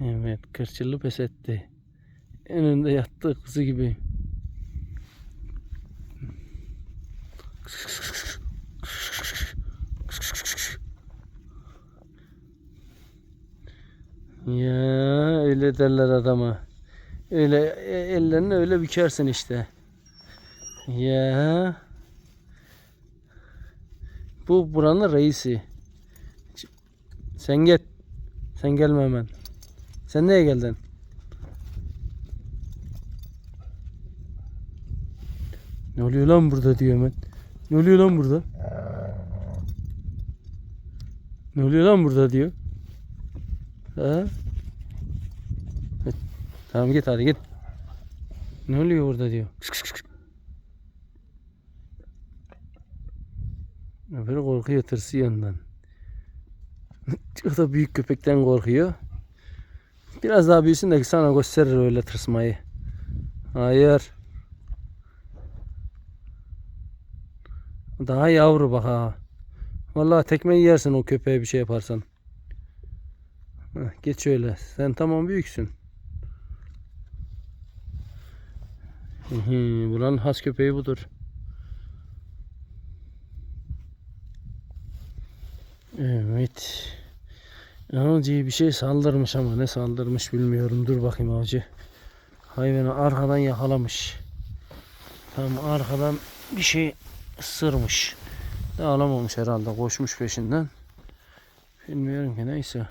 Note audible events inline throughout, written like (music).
Evet, kırçıllı pes etti. Önünde yattı kızı gibi. Ya öyle derler adama. Öyle e, ellerini öyle bükersin işte. Ya. Bu buranın reisi. Sen git. Sen gelme hemen. Sen neye geldin? Ne oluyor lan burada diyor hemen. Ne oluyor lan burada? Ne oluyor lan burada diyor. Ha? Tamam git hadi git. Ne oluyor burada diyor. Kıs kıs Öbürü korkuyor tırsıyor ondan. (laughs) o da büyük köpekten korkuyor. Biraz daha büyüsün de sana gösterir öyle tırsmayı. Hayır. Daha yavru bak ha. Vallahi tekmeyi yersin o köpeğe bir şey yaparsan. Heh, geç şöyle. Sen tamam büyüksün. Buranın has köpeği budur. Evet. Avcı bir şey saldırmış ama ne saldırmış bilmiyorum. Dur bakayım avcı. Hayvanı arkadan yakalamış. Tam arkadan bir şey ısırmış. Da alamamış herhalde. Koşmuş peşinden. Bilmiyorum ki neyse.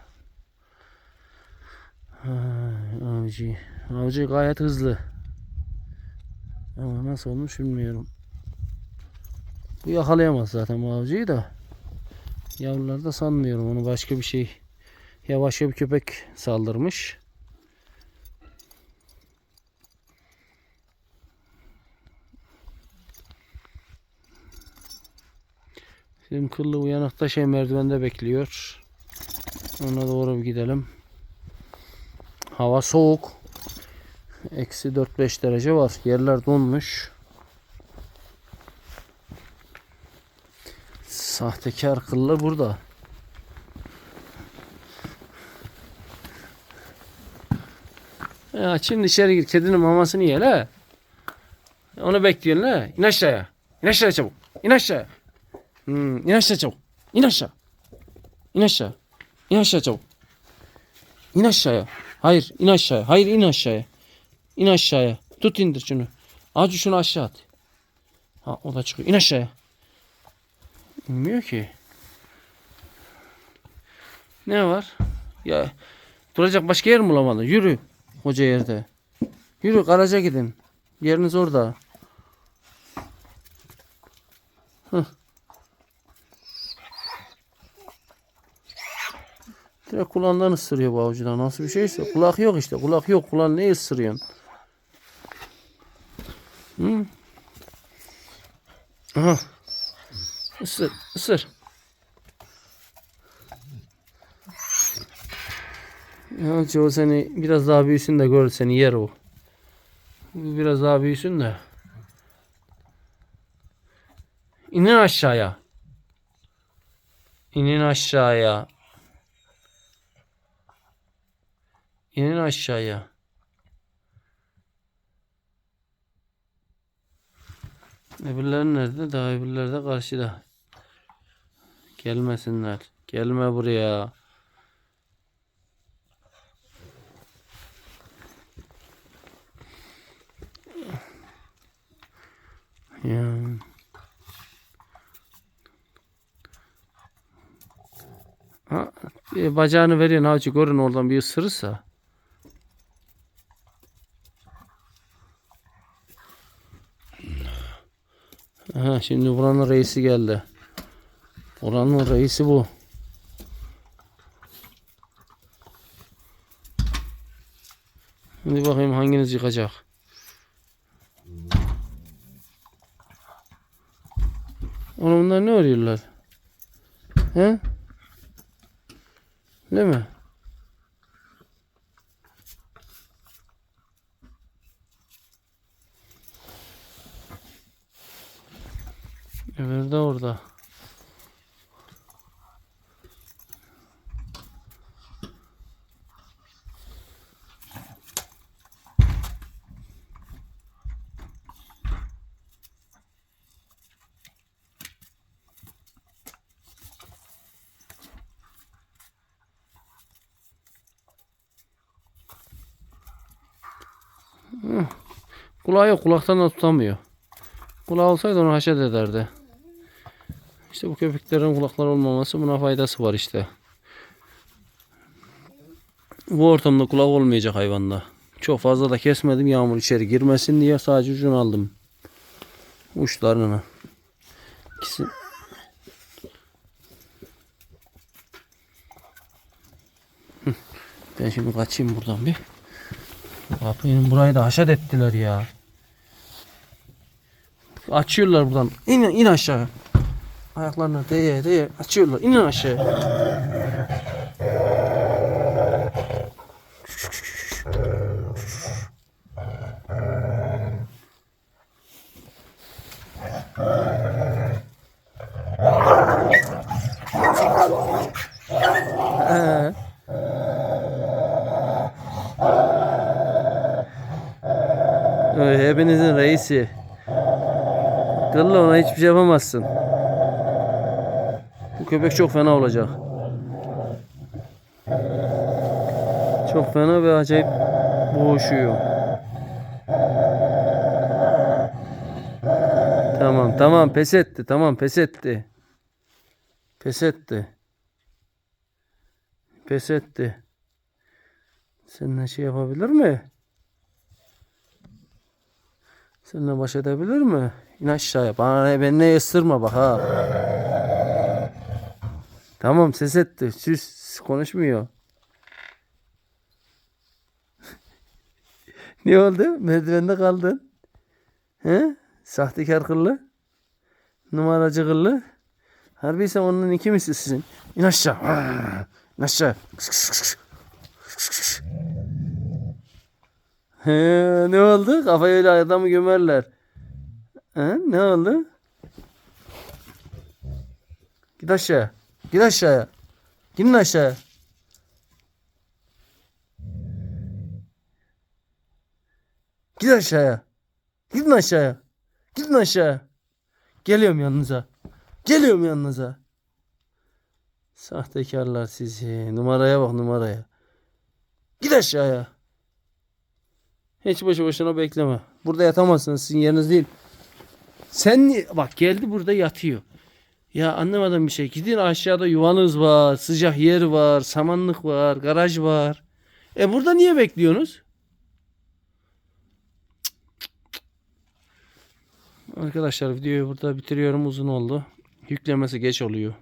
Avcı. Avcı gayet hızlı. Ama nasıl olmuş bilmiyorum. Bu yakalayamaz zaten bu avcıyı da. Yavrular da sanmıyorum onu başka bir şey. Ya başka bir köpek saldırmış. Bizim kıllı uyanıkta şey merdivende bekliyor. Ona doğru bir gidelim. Hava soğuk. Eksi 4-5 derece var. Yerler donmuş. Sahtekar kıllı burada. Ya şimdi içeri gir. Kedinin mamasını ye la. Onu bekliyorsun la. İn aşağıya. İn aşağıya çabuk. İn aşağıya. Hmm, in aşağı çabuk. İn aşağı. İn aşağı. İn aşağı çabuk. İn aşağıya. Hayır in aşağıya. Hayır in aşağıya. İn aşağıya. Tut indir şunu. Acı şunu aşağı at. Ha o da çıkıyor. İn aşağıya. İnmiyor ki. Ne var? Ya duracak başka yer mi bulamadın? Yürü. Hoca yerde. Yürü garaja gidin. Yeriniz orada. Hıh. Direkt kulağından ısırıyor bu avcılar. Nasıl bir şeyse. Kulak yok işte. Kulak yok. Kulağını ne ısırıyorsun? Hı? Aha. Isır. ısır. Ya o seni biraz daha büyüsün de gör seni yer o. Biraz daha büyüsün de. İnin aşağıya. İnin aşağıya. İnin aşağıya. Öbürleri nerede? Daha öbürleri de karşıda. Gelmesinler. Gelme buraya. Ya. Ha, e, bacağını veriyorsun avcı görün oradan bir ısırırsa. Ha, şimdi buranın reisi geldi. Buranın reisi bu. Şimdi bakayım hanginiz yıkacak. Oğlum bunlar ne arıyorlar? He? Değil mi? Öbürü de orada. Kulağı yok. Kulaktan da tutamıyor. Kulağı olsaydı onu haşet ederdi. İşte bu köpeklerin kulakları olmaması buna faydası var işte. Bu ortamda kulak olmayacak hayvanda. Çok fazla da kesmedim yağmur içeri girmesin diye sadece ucunu aldım. Uçlarını. İkisi. Ben şimdi kaçayım buradan bir. Kapıyı burayı da haşat ettiler ya. Açıyorlar buradan. İn, in aşağı. Ayaklarına değe değe açıyorlar. İnin aşağı. Öyle hepinizin reisi. Kıllı ona hiçbir şey yapamazsın. Bu köpek çok fena olacak. Çok fena ve acayip boğuşuyor. Tamam tamam pes etti tamam pes etti. Pes etti. Pes etti. Seninle şey yapabilir mi? Seninle baş edebilir mi? İn aşağıya. Bana ne, beni ne ısırma bak ha. Tamam ses etti. Süs konuşmuyor. (laughs) ne oldu? Merdivende kaldın. He? Sahtekar kıllı. Numaracı kıllı. Harbi sen onun iki mislisin. İn aşağı. İn aşağı. Ne oldu? Kafayı öyle adamı gömerler. He, ne oldu? Git aşağı. Git aşağıya. Gidin aşağı. Git aşağıya. Gidin aşağıya. Gidin aşağı. Geliyorum yanınıza. Geliyorum yanınıza. Sahtekarlar sizi. Numaraya bak numaraya. Git aşağıya. Hiç boşu boşuna bekleme. Burada yatamazsınız. Sizin yeriniz değil. Sen bak geldi burada yatıyor. Ya anlamadım bir şey. Gidin aşağıda yuvanız var, sıcak yer var, samanlık var, garaj var. E burada niye bekliyorsunuz? Arkadaşlar videoyu burada bitiriyorum. Uzun oldu. Yüklemesi geç oluyor.